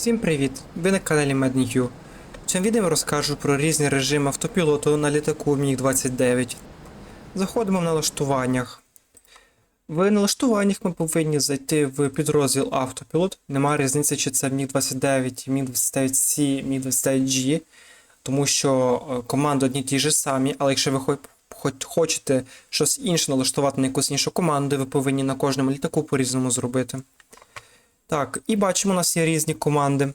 Всім привіт! Ви на каналі MadNew. В цьому відео розкажу про різні режими автопілоту на літаку Міг-29. Заходимо в налаштуваннях. В налаштуваннях ми повинні зайти в підрозділ автопілот. Немає різниці, чи це Міг-29, Міг-29C, Міг-29G, тому що е, команди одні ті ж самі, але якщо ви хочете щось інше налаштувати на якусь іншу команду, ви повинні на кожному літаку по-різному зробити. Так, і бачимо, у нас є різні команди.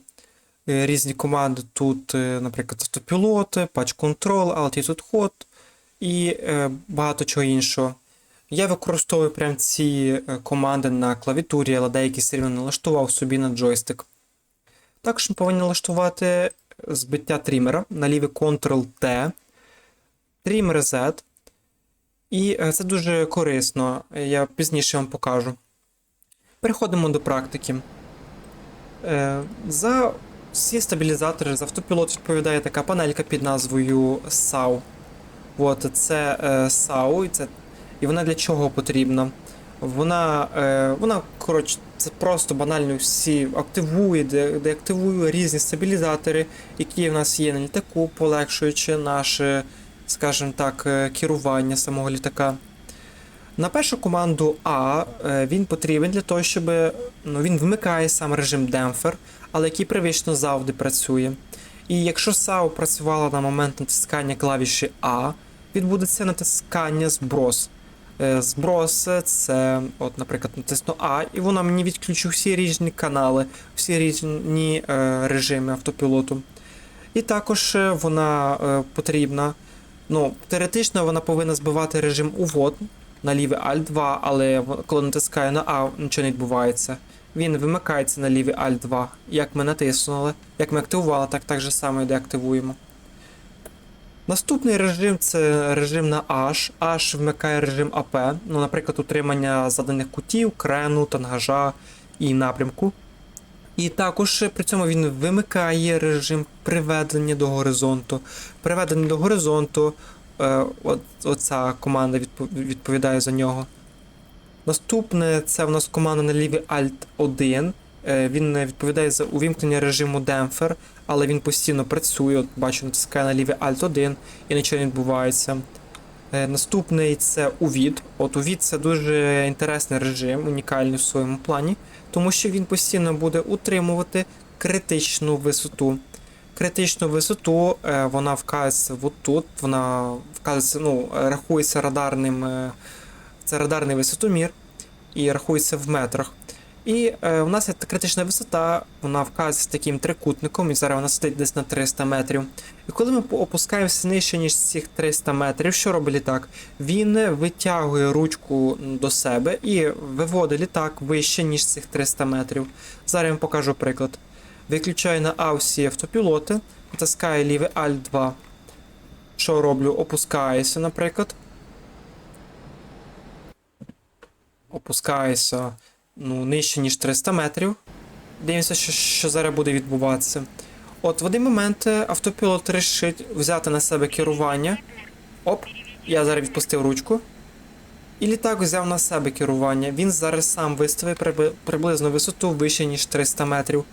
Е, Різні команди тут, е, наприклад, автопілоти, patch control, altitude hot і е, багато чого іншого. Я використовую прям ці команди на клавіатурі, але деякі рівно налаштував собі на джойстик. Також ми повинні налаштувати збиття трімера на лівий Ctrl-T, трімер Z. І це дуже корисно, я пізніше вам покажу. Переходимо до практики. Е, За всі стабілізатори з автопілот відповідає така панелька під назвою SAU. От, це е, SAU, і, це, і вона для чого потрібна? Вона, е, вона коротше, це просто банально всі активує, де, деактивує різні стабілізатори, які в нас є на літаку, полегшуючи наше, скажімо так, керування самого літака. На першу команду А е, він потрібен для того, щоб ну, він вмикає сам режим демпфер, але який привично завжди працює. І якщо САУ працювала на момент натискання клавіші А, відбудеться натискання зброс. Е, Зброс це, от, наприклад, натисну А, і вона мені відключить всі різні канали, всі різні е, режими автопілоту. І також е, вона е, потрібна. Ну, теоретично вона повинна збивати режим увод на лівий Alt 2, але коли натискаю на А, нічого не відбувається. Він вимикається на лівий Alt 2. Як ми натиснули, як ми активували, так так же само і деактивуємо. Наступний режим це режим на H. H вмикає режим АП, ну, наприклад, утримання заданих кутів, крену, тангажа і напрямку. І також при цьому він вимикає режим приведення до горизонту. Приведення до горизонту, е, оця команда відповідає за нього. Наступне це в нас команда на лівий Alt 1. Е, Він е, відповідає за увімкнення режиму демпфер, але він постійно працює. От бачу, натискає на лівий Alt 1 і нічого не відбувається. Е, Наступний це увід. От увід це дуже інтересний режим, унікальний в своєму плані, тому що він постійно буде утримувати критичну висоту. Критичну висоту е, вона вказується отут, вона вказується, ну, рахується радарним. е, Це радарний висотомір і рахується в метрах. І е, у нас є критична висота, вона вказується таким трикутником, і зараз вона сидить десь на 300 метрів. І коли ми опускаємося нижче, ніж цих 300 метрів, що робить літак? Він витягує ручку до себе і виводить літак вище, ніж цих 300 метрів. Зараз я вам покажу приклад. Виключаю на А всі автопілоти, натискаю лівий Alt 2. Що роблю? Опускаюся, наприклад. Опускаюся ну, нижче, ніж 300 метрів. Дивимося, що, що зараз буде відбуватися. От в один момент е, автопілот вирішить взяти на себе керування. Оп, я зараз відпустив ручку. І літак взяв на себе керування. Він зараз сам виставив приблизно висоту вище, ніж 300 метрів.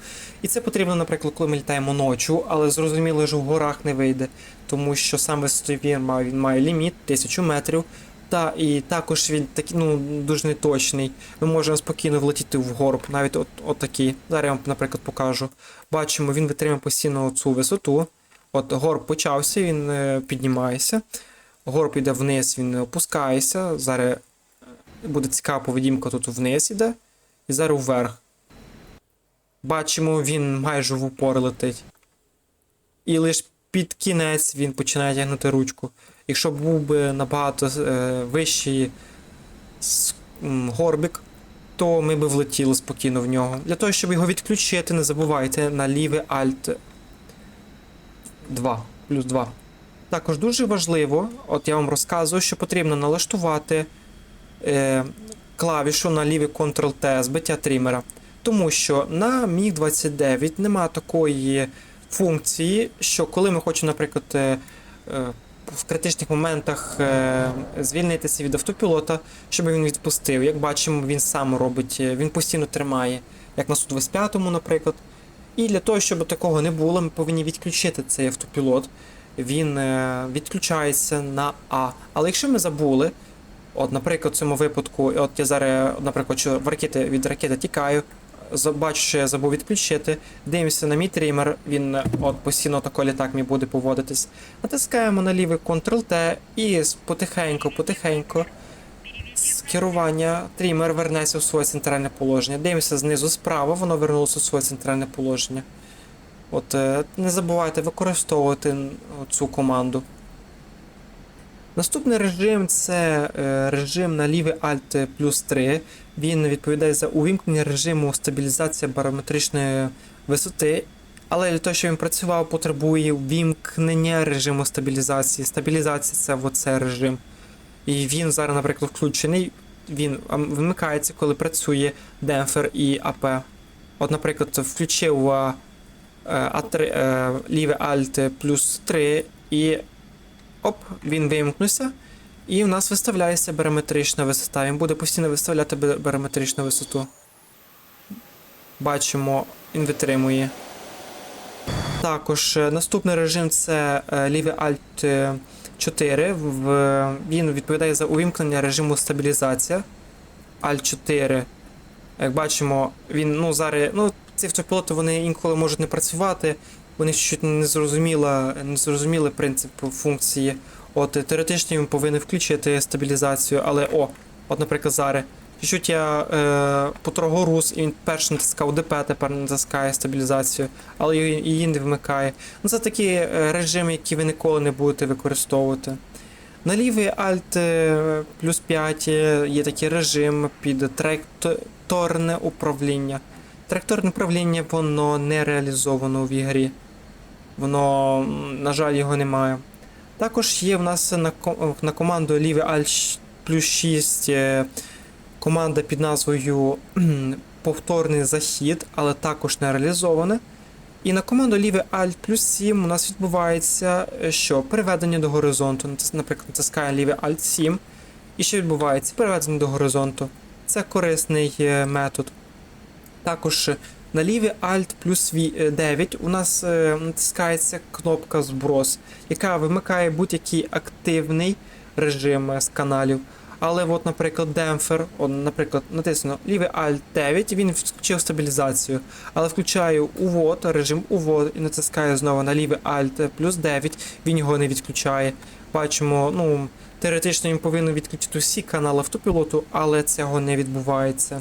І це потрібно, наприклад, коли ми літаємо ночі, але зрозуміло, що в горах не вийде, тому що сам висотовір має, він має ліміт 1000 метрів. Та і також він такий, ну, дуже неточний. Ми можемо спокійно влетіти в горб, навіть от, от такий. Зараз я вам, наприклад, покажу. Бачимо, він витримує постійно цю висоту. От горб почався, він е, піднімається. Горб іде вниз, він опускається. Зараз е, буде цікава поведінка тут вниз іде. І зараз вверх. Бачимо, він майже в упор летить. І лише під кінець він починає тягнути ручку. Якщо був би набагато е, вищий горбик, то ми б влетіли спокійно в нього. Для того, щоб його відключити, не забувайте на лівий Alt 2, плюс 2. Також дуже важливо, от я вам розказую, що потрібно налаштувати е, клавішу на лівий Ctrl-T збиття трімера. Тому що на Міг 29 нема такої функції, що коли ми хочемо, наприклад, е, е, в критичних моментах е, звільнитися від автопілота, щоб він відпустив. Як бачимо, він сам робить, е, він постійно тримає, як на Су-25, наприклад. І для того, щоб такого не було, ми повинні відключити цей автопілот. Він е, відключається на А. Але якщо ми забули, от, наприклад, в цьому випадку, от я зараз, наприклад, в ракети від ракети тікаю, бачу, що я забув відключити, дивимося на мій тример, він от постійно тако літак мій буде поводитись. Натискаємо на лівий Ctrl-T і потихеньку, потихеньку з керування трімер вернеться в своє центральне положення. Дивимося знизу справа, воно вернулося в своє центральне положення. От е, не забувайте використовувати цю команду. Наступний режим це е, режим на лівий Alt плюс 3. Він відповідає за увімкнення режиму стабілізації барометричної висоти. Але для того, щоб він працював, потребує вімкнення режиму стабілізації. Стабілізація це оце режим. І він зараз, наприклад, включений. Він вимикається, коли працює демпфер і АП. От, наприклад, включив а, А3, ліве Alt плюс 3 і оп, він вимкнувся. І в нас виставляється барометрична висота. Він буде постійно виставляти ба- барометричну висоту. Бачимо, він витримує. Також е, наступний режим це е, лівий Alt е, 4. Він відповідає за увімкнення режиму стабілізація. Alt 4. Як бачимо, він ну, зараз. Ну, ці автопілоти вони інколи можуть не працювати. Вони чуть не зрозуміла, не зрозуміли принцип функції. От теоретично він повинен включити стабілізацію, але о, от, наприклад, зараз. Чуть я е, потрогав рус, і він перший натискав ДП, тепер натискає стабілізацію, але її, її не вмикає. Ну, це такі е, режими, які ви ніколи не будете використовувати. На лівий Alt е, плюс 5 е, є такий режим під траєкторне управління. Траєкторне управління воно не реалізовано в ігрі. Воно, на жаль, його немає. Також є в нас на, на команду лівий Alt плюс 6 е, команда під назвою Повторний захід, але також не реалізоване. І на команду лівий Alt плюс 7 у нас відбувається е, що? Переведення до горизонту. Наприклад, натискає лівий Alt 7. І що відбувається? Переведення до горизонту. Це корисний е, метод. Також на лівий Alt плюс ві- е, 9 у нас е, натискається кнопка зброс, яка вимикає будь-який активний режим е, з каналів. Але от, наприклад, демпфер, от, наприклад, натисну лівий Alt 9, він включив стабілізацію. Але включаю увод, режим увод і натискаю знову на лівий Alt плюс 9, він його не відключає. Бачимо, ну, теоретично він повинен відключити всі канали автопілоту, але цього не відбувається.